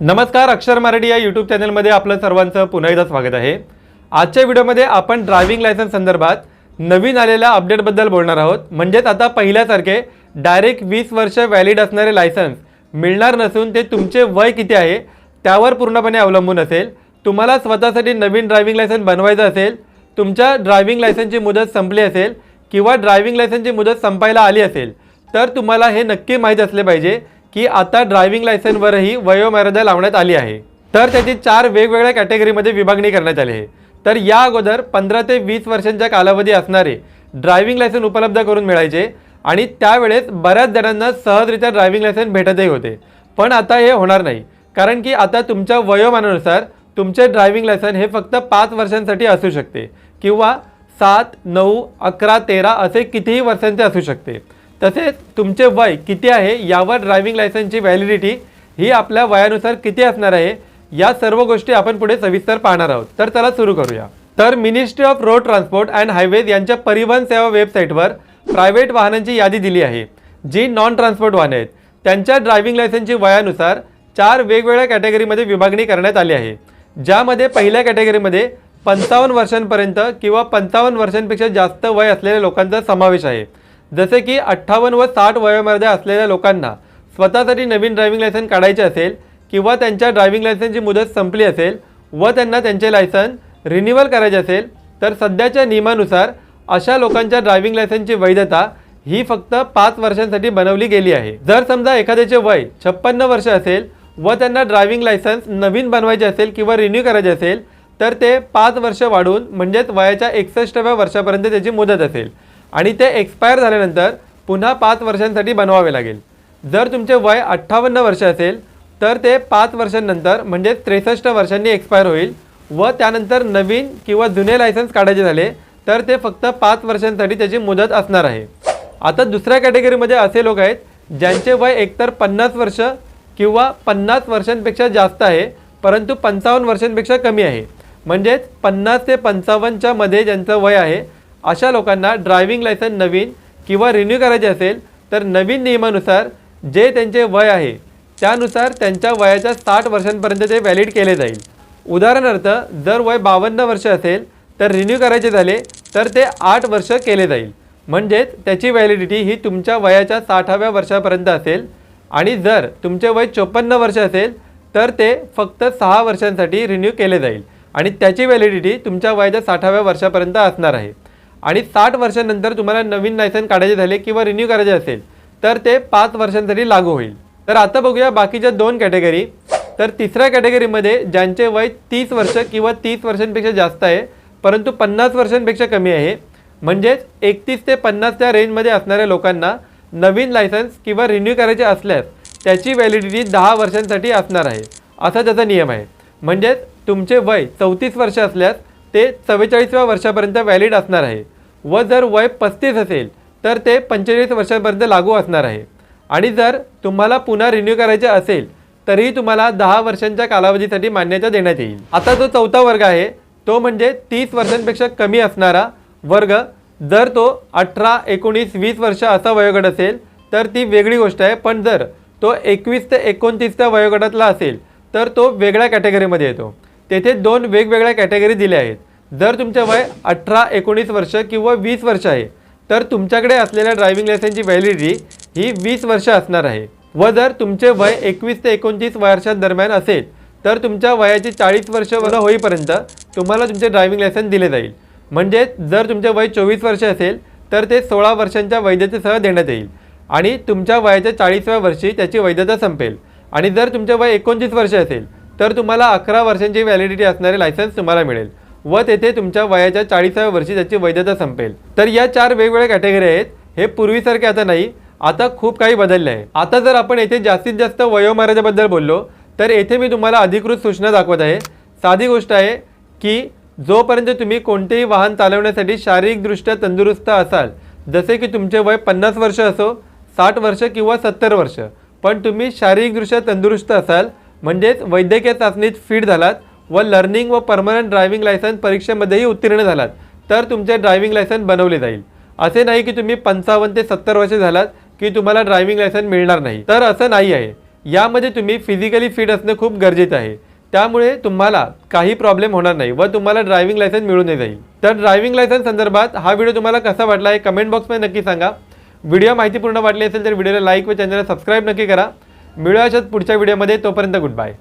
नमस्कार अक्षर मराठी या यूट्यूब चॅनलमध्ये आपलं सर्वांचं पुन्हा एकदा स्वागत आहे. आजच्या व्हिडिओमध्ये आपण ड्रायव्हिंग लायसन्स संदर्भात नवीन आलेल्या अपडेटबद्दल बोलणार आहोत. म्हणजेच आता पहिल्यासारखे डायरेक्ट वीस वर्ष व्हॅलिड असणारे लायसन्स मिळणार नसून ते तुमचे वय किती आहे त्यावर पूर्णपणे अवलंबून असेल. तुम्हाला स्वतःसाठी नवीन ड्रायव्हिंग लायसन्स बनवायचं असेल तुमच्या ड्रायव्हिंग लायसन्सची मुदत संपली असेल किंवा ड्रायव्हिंग लायसन्सची मुदत संपायला आली असेल तर तुम्हाला हे नक्की माहीत असले पाहिजे. की आता ड्रायव्हिंग लायसन्सवरही वयोमर्यादा लावण्यात आली आहे. तर त्याची चार वेगवेगळ्या कॅटेगरीमध्ये विभागणी करण्यात आली आहे. तर या अगोदर पंधरा ते वीस वर्षांच्या कालावधी असणारे ड्रायव्हिंग लायसन उपलब्ध करून मिळायचे आणि त्यावेळेस बऱ्याच जणांना सहजरित्या ड्रायव्हिंग लायसन्स भेटतही होते. पण आता हे होणार नाही. कारण की आता तुमच्या वयोमानानुसार तुमचे ड्रायव्हिंग लायसन हे फक्त पाच वर्षांसाठी असू शकते किंवा सात नऊ अकरा तेरा असे कितीही वर्षांचे असू शकते. तसेच तुमचे वय किती आहे यावर ड्रायव्हिंग लायसन्सची व्हॅलिडिटी ही आपल्या वयानुसार किती असणार आहे या सर्व गोष्टी आपण पुढे सविस्तर पाहणार आहोत. तर चला सुरू करूया. तर ministry of road transport and highways यांच्या परिवहन सेवा वेबसाईटवर प्रायव्हेट वाहनांची यादी दिली आहे जी नॉन ट्रान्सपोर्ट वाहने आहेत. त्यांच्या ड्रायव्हिंग लायसन्सची वयानुसार चार वेगवेगळ्या कॅटेगरीमध्ये विभागणी करण्यात आली आहे ज्यामध्ये पहिल्या कॅटेगरीमध्ये पंचावन्न वर्षांपर्यंत किंवा पंचावन्न वर्षांपेक्षा जास्त वय असलेल्या लोकांचा समावेश आहे. जसे की अठ्ठावन्न व साठ वयोमर्यादा असलेल्या लोकांना स्वतःसाठी नवीन ड्रायव्हिंग लायसन काढायचे असेल किंवा त्यांच्या ड्रायव्हिंग लायसनची मुदत संपली असेल व त्यांना त्यांचे लायसन रिन्युअल करायचे असेल तर सध्याच्या नियमानुसार अशा लोकांच्या ड्रायव्हिंग लायसनची वैधता ही फक्त पाच वर्षांसाठी बनवली गेली आहे. जर समजा एखाद्याचे वय छप्पन्न वर्ष असेल व त्यांना ड्रायव्हिंग लायसन्स नवीन बनवायचे असेल किंवा रिन्यू करायचे असेल तर ते पाच वर्ष वाढून म्हणजेच वयाच्या एकसष्टव्या वर्षापर्यंत त्याची मुदत असेल. आणि ते एक्सपायर झाल्यानंतर पुन्हा पाच वर्षांसाठी बनवावे लागेल. जर तुमचे वय अठ्ठावन्न वर्ष असेल तर ते पाच वर्षांनंतर म्हणजे त्रेसष्ट वर्षांनी एक्सपायर होईल व त्यानंतर नवीन किंवा जुने लायसन्स काढायचे झाले तर ते फक्त पाच वर्षांसाठी त्याची मुदत असणार आहे. आता दुसऱ्या कॅटेगरीमध्ये असे लोक आहेत ज्यांचे वय एकतर पन्नास वर्ष किंवा पन्नास वर्षांपेक्षा जास्त आहे परंतु पंचावन्न वर्षांपेक्षा कमी आहे. म्हणजेच पन्नास ते पंचावन्नच्या मध्ये ज्यांचं वय आहे अशा लोकांना ड्रायव्हिंग लायसन नवीन किंवा रिन्यू करायचे असेल तर नवीन नियमानुसार जे त्यांचे वय आहे त्यानुसार त्यांच्या वयाच्या साठ वर्षांपर्यंत ते व्हॅलिड केले जाईल. उदाहरणार्थ जर वय बावन्न वर्ष असेल तर रिन्यू करायचे झाले तर ते आठ वर्ष केले जाईल. म्हणजेच त्याची व्हॅलिडिटी ही तुमच्या वयाच्या साठाव्या वर्षापर्यंत असेल आणि जर तुमचे वय चोपन्न वर्ष असेल तर ते फक्त सहा वर्षांसाठी रिन्यू केले जाईल आणि त्याची व्हॅलिडिटी तुमच्या वयाच्या साठाव्या वर्षापर्यंत असणार आहे. आणि साठ वर्षांनंतर तुम्हाला नवीन लायसन्स काढायचे झाले किंवा रिन्यू करायचे असेल तर ते पाच वर्षांसाठी लागू होईल. तर आता बघूया बाकीच्या दोन कॅटेगरी तर तिसऱ्या कॅटेगरीमध्ये ज्यांचे वय तीस वर्ष किंवा तीस वर्षांपेक्षा जास्त आहे परंतु पन्नास वर्षांपेक्षा कमी आहे म्हणजेच एकतीस ते पन्नासच्या रेंजमध्ये असणाऱ्या लोकांना नवीन लायसन्स किंवा रिन्यू करायचे असल्यास त्याची व्हॅलिडिटी दहा वर्षांसाठी असणार आहे. असा त्याचा नियम आहे. म्हणजेच तुमचे वय चौतीस वर्ष असल्यास ते चव्वेचाळीसव्या वर्षापर्यंत व्हॅलिड असणार आहे. व जर वय पस्तीस असेल तर ते पंचेचाळीस वर्षापर्यंत लागू असणार आहे. आणि जर तुम्हाला पुन्हा रिन्यू करायचे असेल तरीही तुम्हाला दहा वर्षांच्या कालावधीसाठी मान्यता देण्यात येईल. आता जो चौथा वर्ग आहे तो म्हणजे तीस वर्षांपेक्षा कमी असणारा वर्ग. जर तो अठरा एकोणीस वीस वर्ष असा वयोगट असेल तर ती वेगळी गोष्ट आहे. पण जर तो एकवीस ते एकोणतीसच्या वयोगटातला असेल तर तो वेगळ्या कॅटेगरीमध्ये येतो. तेथे दोन वेगवेगळ्या कॅटेगरी दिल्या आहेत. जर तुमचे वय अठरा एकोणीस वर्ष किंवा वीस वर्ष आहे तर तुमच्याकडे असलेल्या ड्रायव्हिंग लायसन्सची व्हॅलिडिटी ही वीस वर्ष असणार आहे. व जर तुमचे वय एकवीस ते एकोणतीस वर्षांदरम्यान असेल तर तुमच्या वयाची चाळीस वर्ष वर होईपर्यंत तुम्हाला तुमचे ड्रायव्हिंग लायसन्स दिले जाईल. म्हणजेच जर तुमचे वय चोवीस वर्ष असेल तर ते सोळा वर्षांच्या वैधतेसह देण्यात येईल. आणि तुमच्या वयाच्या चाळीसव्या वर्षी त्याची वैधता संपेल. आणि जर तुमचे वय एकोणतीस वर्ष असेल तर तुम्हाला अकरा वर्षांची व्हॅलिडिटी असणारे लायसन्स तुम्हाला मिळेल. व तेथे तुमच्या वयाच्या चाळीसाव्या वर्षी त्याची वैधता संपेल. तर या चार वेगवेगळ्या कॅटेगरी आहेत. हे पूर्वीसारखे आता नाही. आता खूप काही बदलले आहे. आता जर आपण येथे जास्तीत जास्त वयोमर्यादेबद्दल बोललो तर येथे मी तुम्हाला अधिकृत सूचना दाखवत आहे. साधी गोष्ट आहे की जोपर्यंत तुम्ही कोणतेही वाहन चालवण्यासाठी शारीरिकदृष्ट्या तंदुरुस्त असाल जसे की तुमचे वय पन्नास वर्ष असो साठ वर्ष किंवा सत्तर वर्ष पण तुम्ही शारीरिकदृष्ट्या तंदुरुस्त असाल म्हणजेच वैद्यकीय चाचणीत फिट झालात व लर्निंग व परमनंट ड्रायव्हिंग लायसन्स परीक्षेमध्येही उत्तीर्ण झालात. तर तुमचे ड्रायव्हिंग लायसन्स बनवले जाईल. असे नाही की तुम्ही पंचावन्न ते सत्तर वर्ष झालात की तुम्हाला ड्रायव्हिंग लायसन्स मिळणार नाही. तर असं नाही आहे. यामध्ये तुम्ही फिजिकली फिट असणं खूप गरजेचं आहे. त्यामुळे तुम्हाला काही प्रॉब्लेम होणार नाही व तुम्हाला ड्रायव्हिंग लायसन्स मिळून जाईल. तर ड्रायव्हिंग लायसन्स संदर्भात हा व्हिडिओ तुम्हाला कसा वाटला हे कमेंट बॉक्समध्ये नक्की सांगा. व्हिडिओ माहितीपूर्ण वाटली असेल तर व्हिडिओला लाईक व चॅनलला सबस्क्राईब नक्की करा. मिळूया अशाच पुढच्या व्हिडिओमध्ये तोपर्यंत गुड बाय